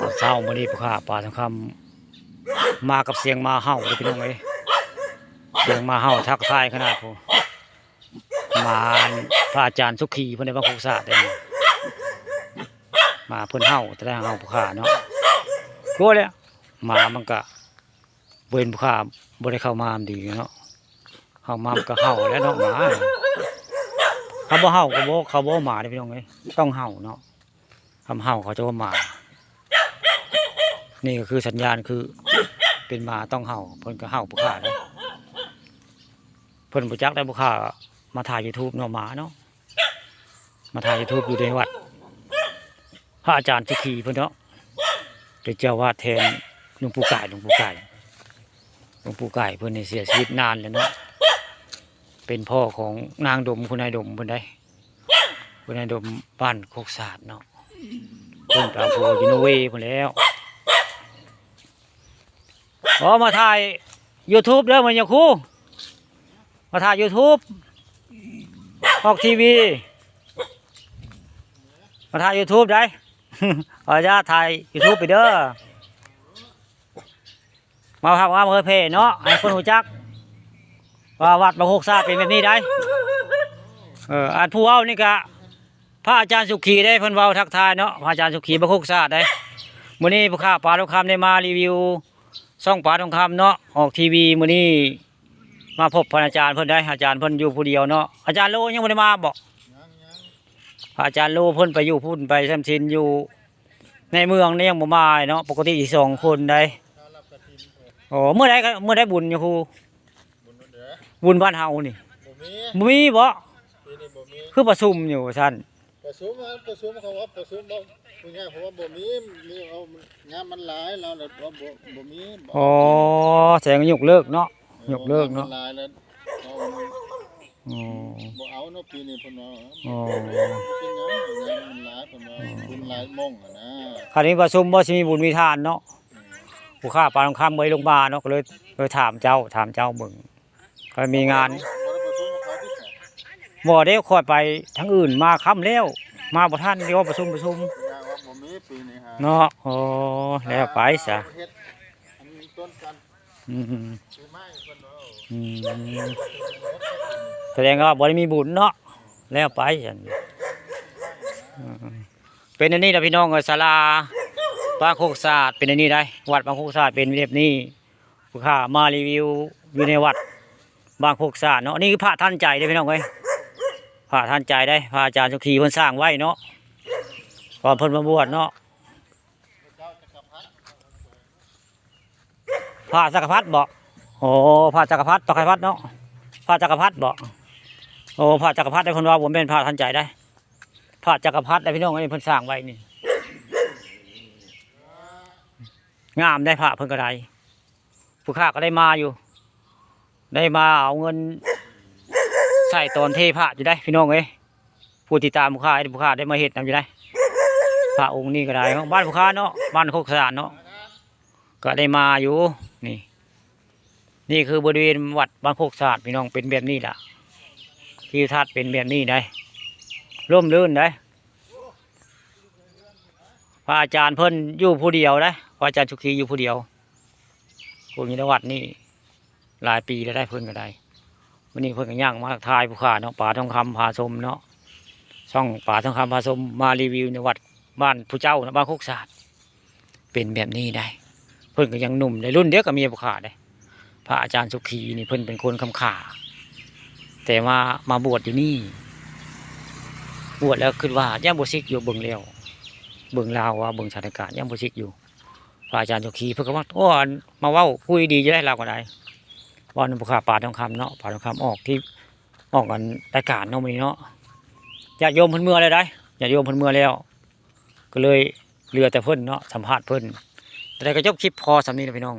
ตอนเช้ามื้อนี้ผู้ค้าปลาทองคำมากับเสียงมาเห่าเลยพี่น้องเอ้ยเสียงมาเห่าทักทายขนาดผู้มาพระอาจารย์สุขีเพิ่นได้มาคุกษาได้นี่มาเพิ่นเห่าแต่ได้เห่าผู้ค้าเนาะกลัวแล้วหมามันก็เว้นผู้ค้าบ่ได้เข้ามามันดีเนาะเข้ามามันก็เห่าแล้วเนาะหมาเขาบ่เห่าก็บ่เขาบ่หมาเด้อพี่น้องเอ้ยต้องเห่าเนาะคำเห่าเขาจะว่าหมา นี่ก็คือสัญญาณคือเป็นหมาต้องเห่าเพิ่นก็เห่าผู้ฆ่าเลยเพิ่นประจักได้ผู้ฆ่ามาถ่าย YouTube เนาะหมาเนาะมาถ่าย YouTube อยู่ในวัดพระอาจารย์สุขีเพิ่นเนาะเป็นเจ้าวาดแทนหลวงปู่ไก่หลวงปู่ไก่หลวงปู่ไก่เพิ่นนี่เสียชีวิตนานแล้วเนาะเป็นพ่อของนางดมคุณนายดมเพิ่นได้คุณนายดมบ้านโคกศาสตร์เนาะเพิ่นไปเอาผัวอยู่นอร์เวย์เพิ่นแล้ว อ๋อมาถ่าย YouTube เด้อมันอยาคูมาถ่าย YouTube ออกทีวี มาถ่าย YouTube ได้ขออนุญาตถ่าย YouTube ไปเด้อ มาพักว่าเพื่อเพเนาะให้คนหูจัก ว่าวัดบางโคกซาเป็นแบบนี้ได้ เอออาจผู้เว้านี่กะพระอาจารย์สุขีได้เพิ่นเว้าทักทายเนาะพระอาจารย์สุขีบางโคกซาได้มื้อนี้ผู้ค้าปลาทุกคำได้มารีวิว ซ่องปลาทองคำเนาะออกทีวีมื้อนี้มาพบพระอาจารย์เพิ่นได้อาจารย์เพิ่นอยู่ผู้เดียวเนาะอาจารย์โลยังบ่ได้มาบอกพระอาจารย์โลเพิ่นไปอยู่พุ่นไปแซมชินอยู่ในเมืองนี่ยังบ่มาเนาะปกติอีกสองคนได้โอ้เมื่อใดก็เมื่อใดบุญอยู่ครูบุญนั่นเด้อบุญบ้านเฮานี่บ่มีบ่มีบ่ปีนี้บ่มีคือประชุมอยู่ซั่น ประชุมอะประชุมเขาว่าประชุมบ่ผู้ใหญ่เพราะว่าบ่มีมีเอางานมันหลายเราเลยว่าบ่บ่มีบ่อ๋อแสดงว่ายกเลิกเนาะยกเลิกเนาะงมัหลายแล้วเอาอ๋อบ่เอาเนาะปีนี้เพิ่นว่าอ๋อเป็นหยังงานมันหลายเพิ่นว่าบุญหลายม่งอะนะคราวนี้ประชุมบ่สิมีบุญมีทานเนาะผู้ค้าปลาทองคำไว้ลงมาเนาะก็เลยเลยถามเจ้าถามเจ้าเบิ่งก็มีงาน สองบ่ได้คอยไปทั้งอื่นมาค่ำแล้ว มาบ่ทันเดี๋ยวประชุมประชุมอย่างว่าบ่มีปีนี้ฮะเนาะอ๋อแล้วไปซะเฮ็ดอันนี้ต้นกันอืมสิไม้เพิ่นว่าอืมแสดงว่าบ่ได้มีบุญเนาะแล้วไปซั่นอืมเป็นอันนี้ล่ะพี่น้องเอ้ยศาลาปางโคกศาสตร์เป็นอันนี้ได้ วัดบางโคกศาสตร์เป็นแบบนี้ผู้ค้ามารีวิวอยู่ในวัดบางโคกศาสตร์เนาะนี่คือพระท่านใจเด้อพี่น้องเอ้ย พระท่านใจได้พระอาจารย์สุขีเพิ่นสร้างไว้เนาะก่อนเพิ่นมาบวชเนาะเจ้าจักรพรรดิพระจักรพรรดิบอกโอ้พระจักรพรรดิจักรพรรดิเนาะพระจักรพรรดิบอกโอ้พระจักรพรรดิได้เพิ่นว่าผมเป็นพระท่านใจได้พระจักรพรรดิได้พี่น้องเอ้เพิ่นสร้างไว้นี่งามได้พระเพิ่นก็ได้ผู้ข้าก็ได้มาอยู่ ได้มาเอาเงิน ส่ตอนเทพระอยู่ได้พี่น้องเอ้ยผู้ติดตามผู้ข้าผู้ข้าได้มาเฮ็ดนำอยู่ได้พระองค์นี้ก็ได้บ้านผู้ข้าเนาะบ้านโคกสานเนาะก็ได้มาอยู่นี่ นี่คือบริเวณวัดบ้างโคกศาสตร์พี่น้องเป็นแบบนี้ล่ะที่ทัดเป็นแบบนี้ได้ร่มรื่นได้พระอาจารย์เพิ่นอยู่ผู้เดียวได้พระอาจารย์ชุกีอยู่ผู้เดียวผู้มีวัดนี่หลายปีแล้วได้เพิ่นก็ได้ วันนี้เพิ่นก็ย่างมาทายผู้ขาเนาะป่าทองคำพาชมเนาะช่องป่าทองคำพาชมมารีวิวในวัดบ้านผู้เจ้านะบ้านโคกศาสตร์เป็นแบบนี้ได้ เพิ่นก็ยังหนุ่มในรุ่นเดียวกับเมียบุขาได้พระอาจารย์สุขีนี่เพิ่นเป็นคนคำขาแต่ว่ามาบวชอยู่นี่ บวชแล้วคิดว่ายังบ่ซิกอยู่เบิ่งแล้วเบิ่งลาวว่าเบิ่งสถานการณ์ยังบ่ซิกอยู่พระอาจารย์สุขีเพิ่นก็ว่าโอ้มาเว้าคุยดีจะได้ลาวก็ได้ ว่านันบุขาป่าทองคำเนาะป่าทองคำออกที่ออกกันรายการเนาะมีเนาะญาติโยมเพิ่นเมื่อเลยได้ญาติโยมเพิ่นเมื่อแล้ว ก็เลยเรือแต่เพิ่นเนาะสัมภาษณ์เพิ่นแต่ก็จบคลิปพอสำนี้นะพี่น้อง